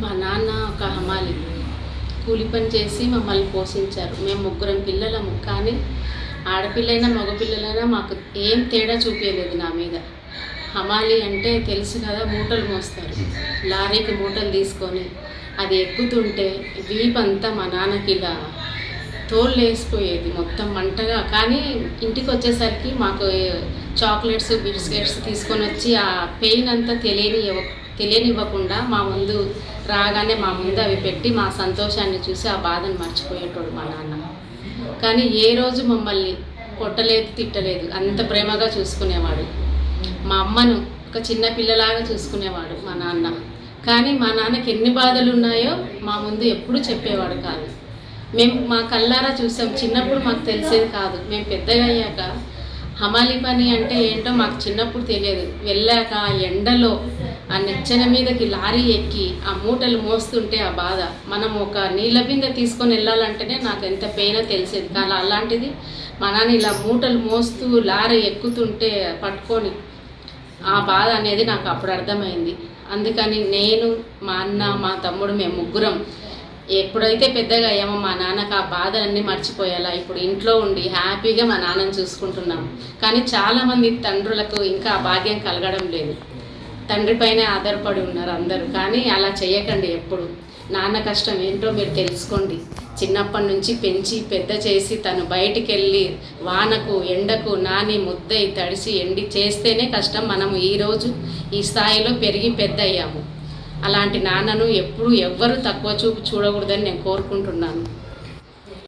మా నాన్న ఒక హమాలి. కూలి పని చేసి మమ్మల్ని పోషించారు. మేము ముగ్గురం పిల్లలము కానీ ఆడపిల్లైనా మగపిల్లలైనా మాకు ఏం తేడా చూపించలేదు నా మీద. హమాలి అంటే తెలుసు కదా మూటలు మోస్తారు. లారీకి మూటలు తీసుకొని అది ఎక్కుతుంటే వీపంతా మా నాన్నకి ఇలా తోలు వేసిపోయేది మొత్తం మంటగా. కానీ ఇంటికి వచ్చేసరికి మాకు చాక్లెట్స్ బిస్కెట్స్ తీసుకొని వచ్చి ఆ పెయిన్ అంతా తెలియని తెలియనివ్వకుండా మా ముందు రాగానే మా ముందు అవి పెట్టి మా సంతోషాన్ని చూసి ఆ బాధను మర్చిపోయేటోడు మా నాన్న. కానీ ఏ రోజు మమ్మల్ని కొట్టలేదు తిట్టలేదు అంత ప్రేమగా చూసుకునేవాడు. మా అమ్మను ఒక చిన్న పిల్లలాగా చూసుకునేవాడు మా నాన్న. కానీ మా నాన్నకి ఎన్ని బాధలు ఉన్నాయో మా ముందు ఎప్పుడూ చెప్పేవాడు కాదు. మేము మా కళ్ళారా చూసాం. చిన్నప్పుడు మాకు తెలిసేది కాదు. మేము పెద్దగా అయ్యాక హమాలి పని అంటే ఏంటో మాకు చిన్నప్పుడు తెలియదు. వెళ్ళాక ఎండలో ఆ నెచ్చన మీదకి లారీ ఎక్కి ఆ మూటలు మోస్తుంటే ఆ బాధ. మనం ఒక నీళ్ళ బిందె తీసుకొని వెళ్ళాలంటేనే నాకు ఎంత పెయినో తెలిసేది కానీ అలాంటిది మా నాన్న ఇలా మూటలు మోస్తూ లారీ ఎక్కుతుంటే పట్టుకొని ఆ బాధ అనేది నాకు అప్పుడు అర్థమైంది. అందుకని నేను మా అన్న మా తమ్ముడు మేము ముగ్గురం ఎప్పుడైతే పెద్దగా అయ్యామో మా నాన్నకు ఆ బాధలన్నీ మర్చిపోయేలా ఇప్పుడు ఇంట్లో ఉండి హ్యాపీగా మా నాన్నని చూసుకుంటున్నాం. కానీ చాలామంది తండ్రులకు ఇంకా ఆ భాగ్యం కలగడం లేదు. తండ్రి పైనే ఆధారపడి ఉన్నారు అందరూ. కానీ అలా చేయకండి ఎప్పుడు. నాన్న కష్టం ఏంటో మీరు తెలుసుకోండి. చిన్నప్పటి నుంచి పెంచి పెద్ద చేసి తను బయటికి వెళ్ళి వానకు ఎండకు నాని ముద్దయి తడిసి ఎండి చేస్తేనే కష్టం. మనము ఈరోజు ఈ స్థాయిలో పెరిగి పెద్ద అయ్యాము. అలాంటి నాన్నను ఎప్పుడు ఎవ్వరూ తక్కువ చూపు చూడకూడదని నేను కోరుకుంటున్నాను.